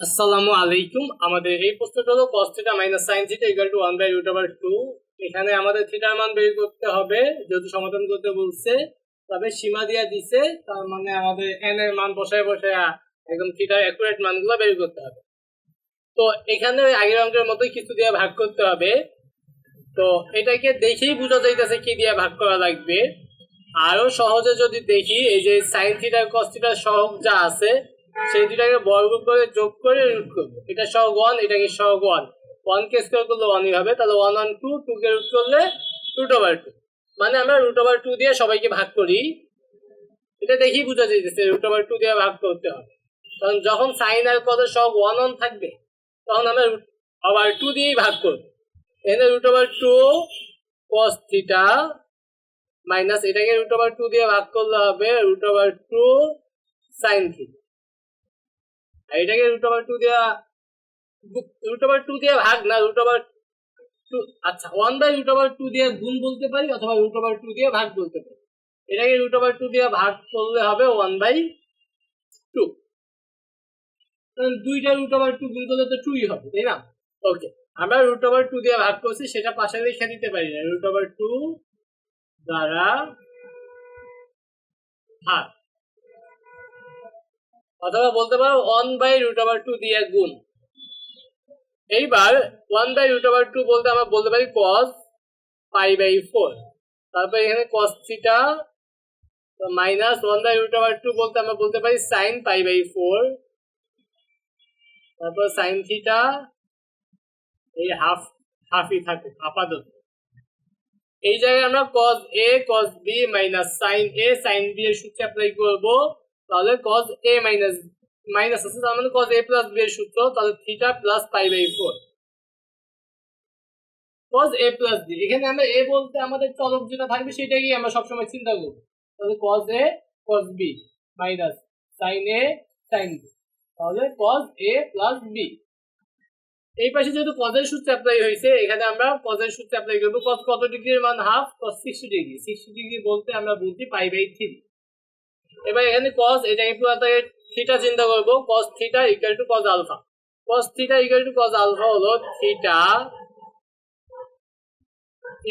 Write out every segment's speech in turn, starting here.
আসসালামু আলাইকুম। আমাদের এই প্রশ্নটা হলো cos minus sin theta equal to 1 by root over 2 এখানে আমাদের থিটার মান বের করতে হবে, যেহেতু সমাধান করতে বলছে, তবে সীমা দিয়া দিছে, তার মানে আমাদের n এর মান বসায় বসায় একদম থিটার অ্যাকুরেট মানগুলো বের করতে হবে। তো এখানে আগের অঙ্কের মতোই কিছু দিয়ে ভাগ করতে হবে। তো এটাকে দেখেই বোঝা যাইতেছে কি দিয়ে ভাগ করা লাগবে। আরও সহজে যদি দেখি, এই যে সাইন থিটা কস থিটা সহগ যা আছে সেই দুটাকে বর্গ করে যোগ করে রুট করব। এটা সহগ ওয়ান এটাকে সহগ ওয়ান ওয়ান কে স্কোয়ার করলে ওয়ানই হবে তাহলে ওয়ান ওয়ান টু টু কে রুট করলে রুট ওভার টু মানে আমরা রুট ওভার টু দিয়ে সবাইকে ভাগ করি। এটা দেখি বোঝা যাইতেছে রুট ওভার টু দিয়ে ভাগ করতে হবে। কারণ যখন সাইন আর কদের সহগ ওয়ান ওয়ান থাকবে, তখন আমরা রুট ওভার টু দিয়েই ভাগ করব। এখানে root over two cos theta minus এটাকে রুট ওভার টু দিয়ে ভাগ করলে হবে root over two sine theta আর এটাকে রুট ওভার টু দিয়ে রুট ওভার টু দিয়ে ভাগ না রুট ওভার টু আচ্ছা one by root over two দিয়ে গুণ বলতে পারি অথবা রুট ওভার টু দিয়ে ভাগ বলতে পারি? এটাকে রুট ওভার টু দিয়ে ভাগ করলে হবে ওয়ান বাই টু দুইটা রুট ওভার টু গুণ করলে তো টুই হবে, তাই না? ওকে আমরা রুট ওভার টু দিয়ে ভাগ করছি, সেটা পাশে রেখে দিতে পারি না। রুট ওভার টু দ্বারা ভাগ। অথবা বলতে পারো one by root over two দিয়ে গুণ। এইবার one by root over two বলতে আমরা বলতে পারি কস পাই বাই ফোর তারপর এখানে cos theta minus one by root over two বলতে আমরা বলতে পারি সাইন পাই বাই ফোর তারপর সাইন থিটা এই হাফ হাফই থাকে আপাতত। এই জায়গায় আমরা cos A cos B minus sine A sine B এর সূত্র অ্যাপ্লাই করব। তাহলে cos a মাইনাস মাইনাস আছে, তার মানে cos a প্লাস b এর সূত্র, তাহলে theta plus pi by four cos a plus b, এখানে আমরা a বলতে আমাদের চলক যেটা থাকবে সেটাই আমরা সবসময় চিন্তা করব। তাহলে cos a, cos b minus sin a, sin b তাহলে cos a প্লাস b এই পাশে যেহেতু কজের সূত্র অ্যাপ্লাই হয়েছে, এখানে আমরা কজের সূত্র অ্যাপ্লাই করব। কজ কত ডিগ্রির মান? Half cos sixty degree sixty degree বলতে আমরা বুঝি পাই বাই থ্রি এবার এখানে কজ এটাকে পুরো থিটা চিন্তা করব। Cos theta equal to cos alpha cos theta equal to cos alpha হলো theta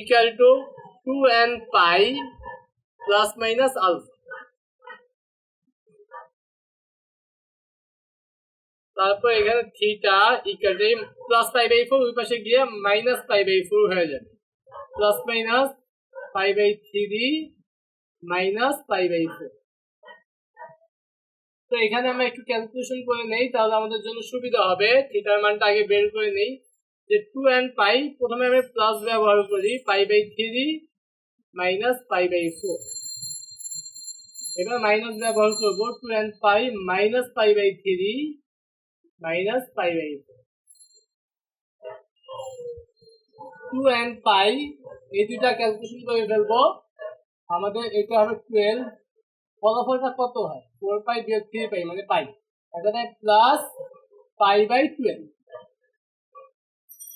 equal to two N pi plus minus alpha তারপর এখানে theta equal to plus pi by four ওই পাশে গিয়ে মাইনাস পাই বাই ফোর হয়ে যাবে। Plus minus pi by three minus pi by four তো এখানে আমরা একটু ক্যালকুলেশন করে নেই, তাহলে আমাদের জন্য সুবিধা হবে। থিটার মানটা আগে বের করে নেই। যে টু অ্যান্ড পাই প্রথমে আমি প্লাস ব্যবহার করি pi by three minus pi by four এবার মাইনাস ব্যবহার করব two and pi minus pi by three minus pi by four two and pi এই দুইটা ক্যালকুলেশন করে ফেলব। আমাদের এটা হবে টুয়েলভ ফলাফলটা কত হয়? ফোর পাই বিয়োগ থ্রি পাই মানে পাই এখানে প্লাস পাই বাই টুয়েলভ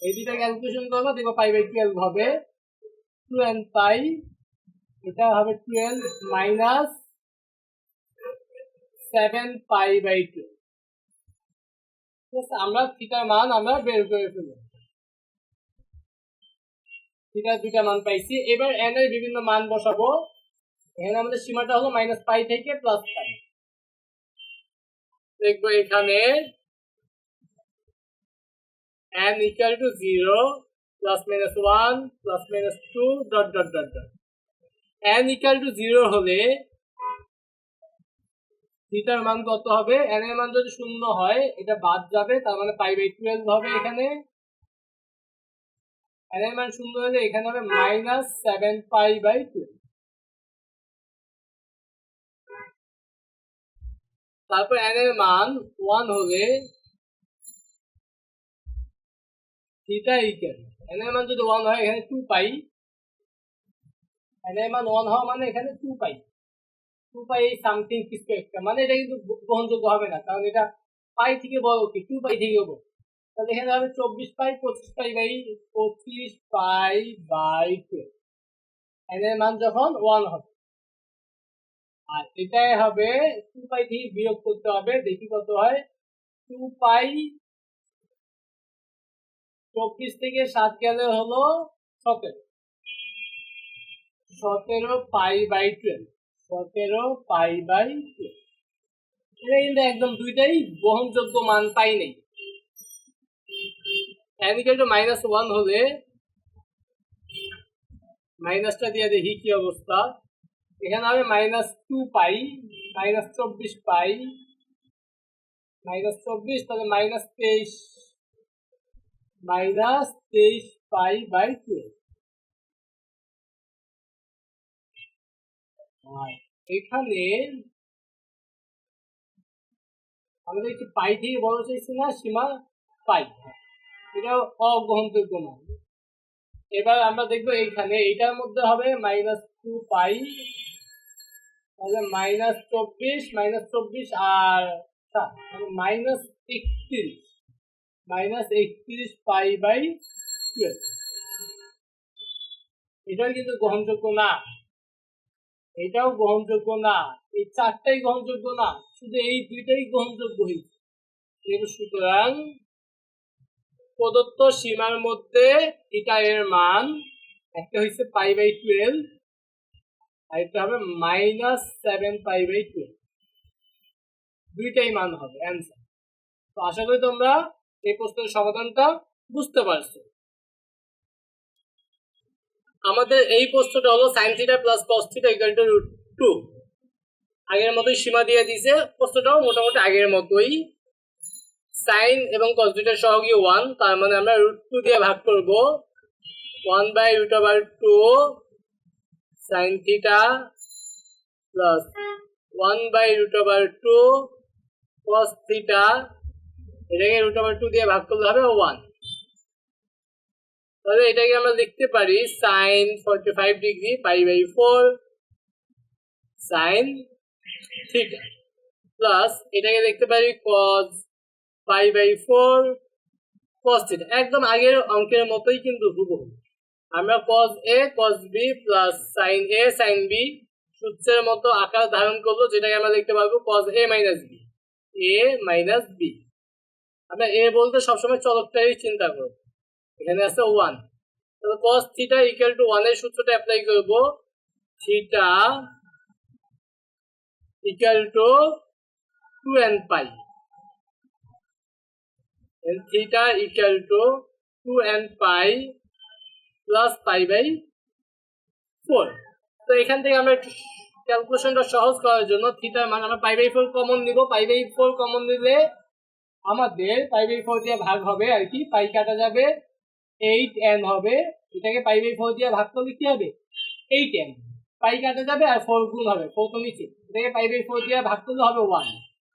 এই দুইটা ক্যালকুলেশন করব দেখো পাই বাই টুয়েলভ হবে টু অ্যান্ড পাই এটা হবে twelve minus seven pi by twelve আমরা থিটার মান আমরা বের করে ফেলব। থিটার দুইটা মান পাইছি। এবার এন এর বিভিন্ন মান বসাবো। এখানে আমাদের সীমাটা হলো মাইনাস পাই থেকে প্লাস পাই দেখব এখানে n equal to 0 plus minus 1 plus minus 2 dot dot dot dot. n equal to 0 হলে থিটার মান কত হবে? এন এর মান যদি শূন্য হয়, এটা বাদ যাবে, তার মানে পাই বাই টুয়েলভ হবে এখানে। এন এর মান শূন্য হলে এখানে হবে minus seven pi by twelve তারপর এন এর মান ওয়ান হলে থিটা এন এর মান যদি ওয়ান হয়, এখানে টু পাই। এন এর মান ওয়ান হওয়া মানে এখানে two pi. Two pi something কিছু একটা। মানে এটা কিন্তু গ্রহণযোগ্য হবে না, কারণ এটা পাই থেকে বড় কি? টু পাই থেকে বড়। তাহলে এখানে হবে চব্বিশ পাই, পঁচিশ পাই বাই পঁচিশ পাই বাই টুয়েলভ এন এর মান যখন ওয়ান হবে। আর এটাই হবে টু পাই থেকে বিয়োগ করতে হবে, দেখি কত হয়। টু পাই চব্বিশ থেকে সাত গেলে হলো সতেরো। সতেরো পাই বাই টুয়েলভ সতেরো পাই বাই টুয়েলভ কিন্তু একদম দুইটাই গ্রহণযোগ্য মান পাই নেই। মাইনাস ওয়ান হলে মাইনাসটা দিয়ে দেখি কি অবস্থা। এখানে হবে মাইনাস টু পাই মাইনাস চব্বিশ পাই মাইনাস চব্বিশ, তাহলে মাইনাস তেইশ মাইনাস তেইশ পাই বাই টুয়েলভ এখানে আমাদের কি পাই থেকে বড় চাইছে না, সীমা পাই এটা অগ্রহণযোগ্য মান এবার আমরা দেখব এইখানে এটার মধ্যে হবে মাইনাস টু পাই তাহলে মাইনাস চব্বিশ মাইনাস চব্বিশ আর মাইনাস একত্রিশ মাইনাস একত্রিশ পাই বাই এটাও কিন্তু গ্রহণযোগ্য না। এটাও গ্রহণযোগ্য না। এই চারটাই গ্রহণযোগ্য না। শুধু এই দুইটাই গ্রহণযোগ্য হয়েছে। সুতরাং প্রদত্ত সীমার মধ্যে থিটা এর মান একটা হচ্ছে পাই বাই টুয়েলভ আর হবে minus seven pi by twelve দুইটাই মান হবে অ্যান্সার তো আশা করি তোমরা এই প্রশ্নের সমাধানটা বুঝতে পারছ। আমাদের এই প্রশ্নটা হলো sine theta plus cos theta equal to root two আগের মতোই সীমা দিয়ে দিছে প্রশ্নটাও মোটামুটি আগের মতোই। সাইন এবং কস দুইটার সহগী ওয়ান তার মানে আমরা রুট টু দিয়ে ভাগ করব। One by root over two sine theta plus one by root over two cos theta এটাকে রুট ওভার টু দিয়ে ভাগ করলে হবে ওয়ান তাহলে এটাকে আমরা লিখতে পারি sine forty five degree pi by four sine theta plus এটাকে দেখতে পারি cos pi by four cos theta একদম আগের অঙ্কের মতোই কিন্তু হুবহু। আমরা cos A cos B plus sine A sine B সূত্রের মতো আকার ধারণ করল যেটাকে আমরা লিখতে পারব cos A minus B A minus B আমরা এ বলতে সবসময় চলকটাই চিন্তা করব। এখানে আছে ওয়ান তাহলে কস থিটা ইকুয়াল টু ওয়ানের সূত্রটা অ্যাপ্লাই করব। Theta equal to two N pi theta equal to two N pi plus pi by four তো এখান থেকে আমরা ক্যালকুলেশনটা সহজ করার জন্য থিটার মান আমরা পাই বাই ফোর কমন নিব। পাই বাই ফোর কমন নিলে আমাদের পাই বাই ফোর দিয়ে ভাগ হবে আর কি। পাই কাটা যাবে এইট এন হবে। এটাকে পাই বাই ফোর দিয়ে ভাগ করলে কি হবে? এইট এন পাই কাটা যাবে আর ফোর গুণ হবে। ফোর তো নিচে। এটাকে পাই বাই ফোর দিয়ে ভাগ করলে হবে ওয়ান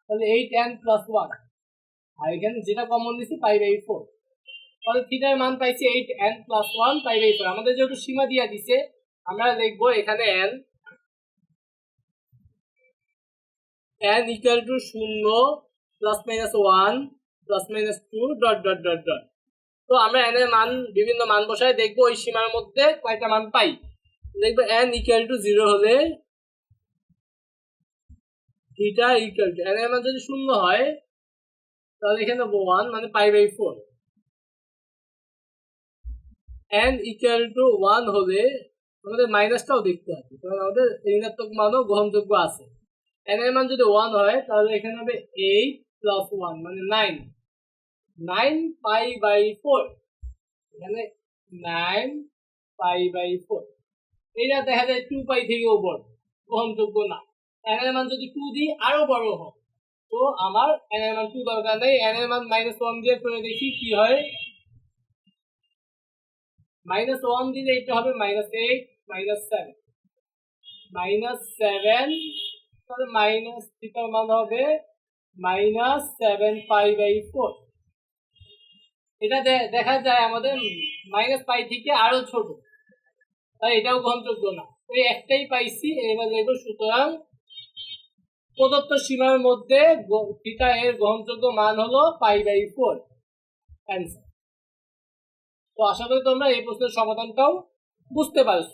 তাহলে এইট এন প্লাস ওয়ান আর এখানে যেটা কমন দিচ্ছি পাই বাই ফোর তাহলে থিটার মান পাইছি eight N plus one pi by four আমাদের যেহেতু সীমা দিয়া দিছে, আমরা লিখব এখানে এন এন ইকুয়াল টু শূন্য plus minus one plus minus two dot dot dot dot তো আমরা এন এর মান, বিভিন্ন মান বসায় দেখব ওই সীমার মধ্যে কয়টা মান পাই। দেখব এন ইকুয়াল টু জিরো হলে থিটা ইকুয়াল টু এন এর মান যদি শূন্য হয়, তাহলে এখানে ওয়ান মানে pi by four n equal to one হলে আমাদের মাইনাসটাও দেখতে হবে। কারণ আমাদের ঋণাত্মক মানও গ্রহণযোগ্য আছে। এন এর মান যদি ওয়ান হয়, তাহলে এখানে হবে এইট প্লাস ওয়ান মানে nine nine pi by four এখানে নাইন পাই বাই ফোর এটা দেখা যায় টু পাই থেকেও বড় গ্রহণযোগ্য না। এন এর মান যদি টু দিই, আরও বড় হয়। তো আমার এন এর মান টু দরকার নেই। এন এর মান মাইনাস ওয়ান দিয়ে করে দেখি কি হয়। মাইনাস ওয়ান দিলে এটা হবে minus eight minus seven minus seven তাহলে মাইনাস থিটার মান হবে minus seven pi by four এটা দেখা যায় আমাদের মাইনাস পাই থেকে আরও ছোট। তাই এটাও গ্রহণযোগ্য না। ওই একটাই পাইছি, এবার দেখব সুতরাং প্রদত্ত সীমার মধ্যে থিটা এর গ্রহণযোগ্য মান হলো পাই বাই ফোর অ্যান্সার তো আশা করি তোমরা এই প্রশ্নের সমাধানটাও বুঝতে পারছ।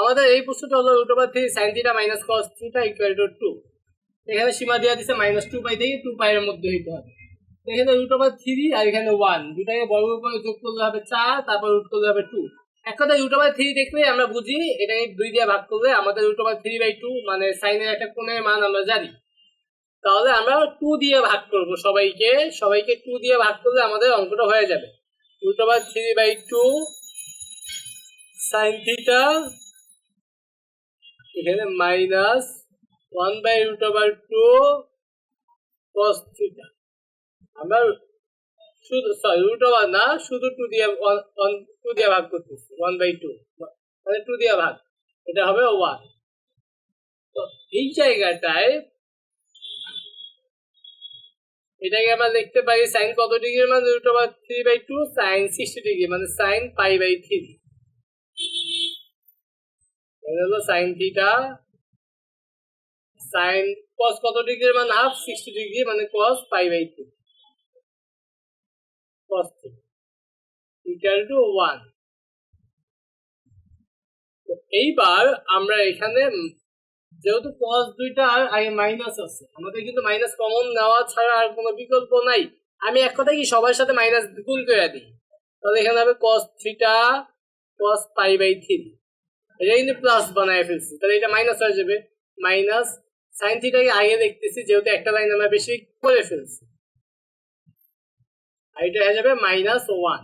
আমাদের এই প্রশ্নটা হলো root over three sine theta minus cos theta equal to two এখানে সীমা দেওয়া দিচ্ছে মাইনাস টু পাই থেকে টু পাই এর মধ্যে হইতে হবে। এখানে রুট ওভার থ্রি আর এখানে ওয়ান দুটাকে বর্গ করে যোগ করলে হবে চার, তারপর রুট করলে হবে টু এক কথা রুট ওভার থ্রি দেখলে আমরা বুঝি এটাকে দুই দিয়ে ভাগ করলে আমাদের root over three by two মানে সাইনের একটা কোণের মান আমরা জানি। তাহলে আমরা টু দিয়ে ভাগ করব সবাইকে। সবাইকে টু দিয়ে ভাগ করলে আমাদের অঙ্কটা হয়ে যাবে। Root three by two sine theta এখানে minus one by root over two cos theta আমরা শুধু সরি রুট ওভার না, শুধু টু দিয়ে ওয়ান টু দিয়ে ভাগ করতেছি ওয়ান বাই টু মানে টু দিয়ে ভাগ। এটা হবে ওয়ান তো এই জায়গাটায় এটাকে আমরা দেখতে পারি সাইন কত ডিগ্রি? মানে root over three by two sine sixty degree মানে সাইন পাই বাই থ্রি হলো সাইন থিটা সাইন কস কত ডিগ্রি? মানে হাফ সিক্সটি ডিগ্রি মানে cos pi by three equal to 1 তো এইবার আমরা এখানে যেহেতু cos দুইটা আগে মাইনাস আছে, আমাদের কিন্তু মাইনাস কমন নেওয়া ছাড়া আর কোনো বিকল্প নাই। আমি এক কথা কি সবার সাথে মাইনাস গুণ করে দিই? তাহলে এখানে হবে cos theta cos pi by three এটা কিন্তু প্লাস বানায় ফেলছি, তাহলে এটা মাইনাস হয়ে যাবে। মাইনাস সাইন থিটাকে আগে দেখতেছি, যেহেতু একটা লাইন আমরা বেশি করে ফেলছি। আর এটা হয়ে যাবে মাইনাস ওয়ান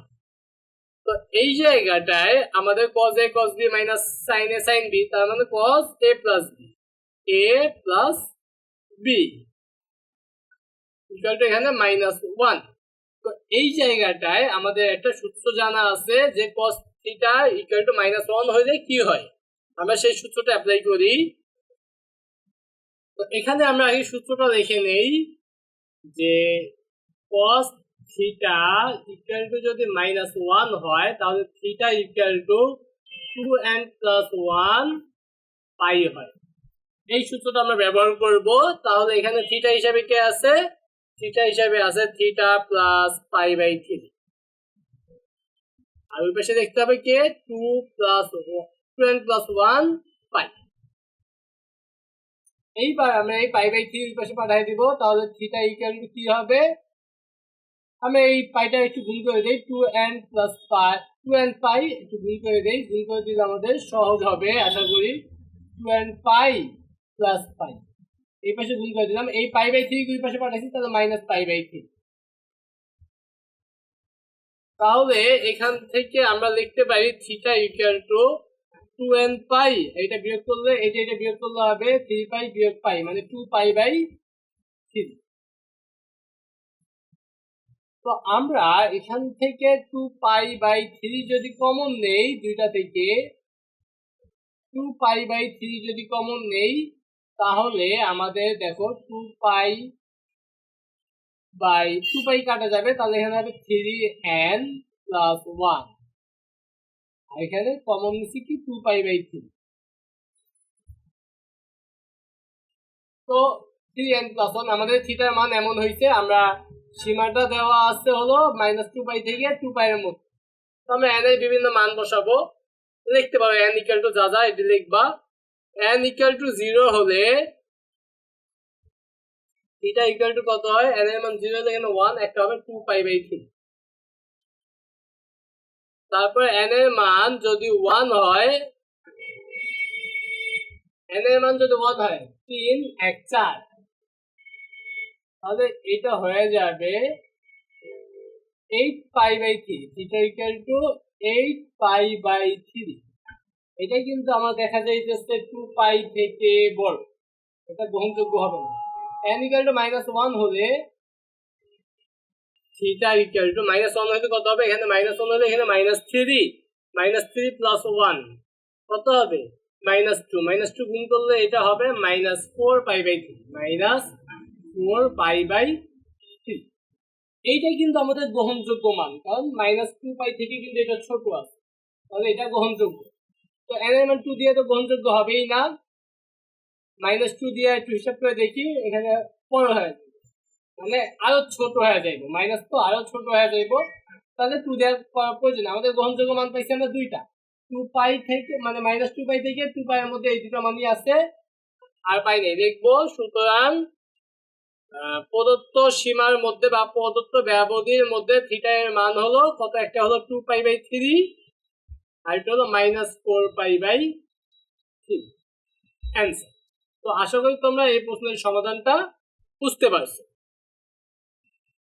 তো এই জায়গাটায় আমাদের cos A cos B minus sin a, sin b, তার মানে cos a plus b a plus two এখানে মাইনাস ওয়ান তো এই জায়গাটায় আমাদের একটা সূত্র জানা আছে যে cos theta equal to minus one হলে কি হয়? আমরা সেই সূত্রটা অ্যাপ্লাই করি। তো এখানে আমরা আগে সূত্রটা দেখে নেই যে cos থিটা ইকুয়াল টু যদি মাইনাস ওয়ান হয়, তাহলে theta equal to two n plus one pi হয়। এই সূত্রটা আমরা ব্যবহার করব। তাহলে এখানে থিটা হিসাবে কে আছে? থিটা হিসাবে আছে theta plus pi by three আর ওই পাশে দেখতে হবে কে? Two plus two plus one pi এইবার আমরা এই পাই বাই থ্রি ওই পাশে পাঠিয়ে দিব। তাহলে থিটা ইকুয়াল টু কি হবে? আমি এই পাইটা একটু গুণ করে দিই। Two n plus pi two n pi একটু গুণ করে দিই। গুণ করে দিলে আমাদের সহজ হবে, আশা করি। Two n pi plus pi এই পাশে গুণ করে দিলাম। এই পাই বাই থ্রি দুই পাশে পাঠাচ্ছি তাহলে মাইনাস পাই বাই থ্রি তাহলে এখান থেকে আমরা লিখতে পারি theta equal to two n pi এটা বিয়োগ করলে এটা এটা বিয়োগ করলে হবে থ্রি পাই বিয়োগ পাই মানে টু পাই বাই থ্রি তো আমরা এখান থেকে টু পাই বাই থ্রি যদি কমন নেই, দুইটা থেকে টু পাই বাই থ্রি যদি কমন নেই তাহলে আমাদের দেখো two pi by two pi কাটা যাবে, তাহলে এখানে হবে থ্রি এন প্লাস ওয়ান আর এখানে কমন নিচ্ছি কি? টু পাই বাই থ্রি তো থ্রি এন প্লাস ওয়ান আমাদের থিটার মান এমন হয়েছে, আমরা সীমাটা দেওয়া আছে হলো মাইনাস টু পাই থেকে টু পাই এর মধ্যে। তো আমরা এন এর বিভিন্ন মান বসাবো। লিখতে পারো এন ইকুয়াল টু যা যা, এটি লিখবা। এন ইকুয়াল টু জিরো হলে থিটা ইকুয়াল টু কত হয়? এন এর মান জিরো হলে এখানে ওয়ান একটা হবে টু পাই বাই থ্রি তারপর এন এর মান যদি ওয়ান হয় এন এর মান যদি ওয়ান হয়, তিন, এক, চার। তাহলে এটা হয়ে যাবে eight pi by three theta equal to eight pi by three এটা কিন্তু আমার দেখা যাইতেছে টু পাই থেকে বড়। এটা গ্রহণযোগ্য হবে না। N equal to minus one হলে theta equal to minus one হলে কত হবে? এখানে মাইনাস ওয়ান হলে এখানে minus three minus three plus one কত হবে? মাইনাস টু মাইনাস টু গুণ করলে এটা হবে minus four pi by three minus four pi by three এইটাই কিন্তু আমাদের গ্রহণযোগ্য মান। কারণ মাইনাস টু পাই থেকে কিন্তু এটা ছোট আছে। তাহলে এটা গ্রহণযোগ্য। তো এর টু দিয়ে তো গ্রহণযোগ্য হবেই না। মাইনাস টু দিয়ে একটু হিসাব করে দেখি, এখানে বড় হয়ে যাবে। মানে আরও ছোট হয়ে যাইব। মাইনাস তো আরও ছোট হয়ে যাইব। তাহলে টু দেওয়ার প্রয়োজন আমাদের গ্রহণযোগ্য মান পাইছি আমরা দুইটা। টু পাই থেকে মানে মাইনাস টু পাই থেকে টু পাই এর মধ্যে এই দুটো মানই আছে। আর পাই নাই। দেখব। সুতরাং প্রদত্ত সীমার মধ্যে বা প্রদত্ত ব্যবধির মধ্যে থিটা এর মান হলো কত? একটা হলো টু পাই বাই থ্রি আর এটা হলো minus four pi by three. Answer তো আশা করি তোমরা এই প্রশ্নের সমাধানটা বুঝতে পারছ।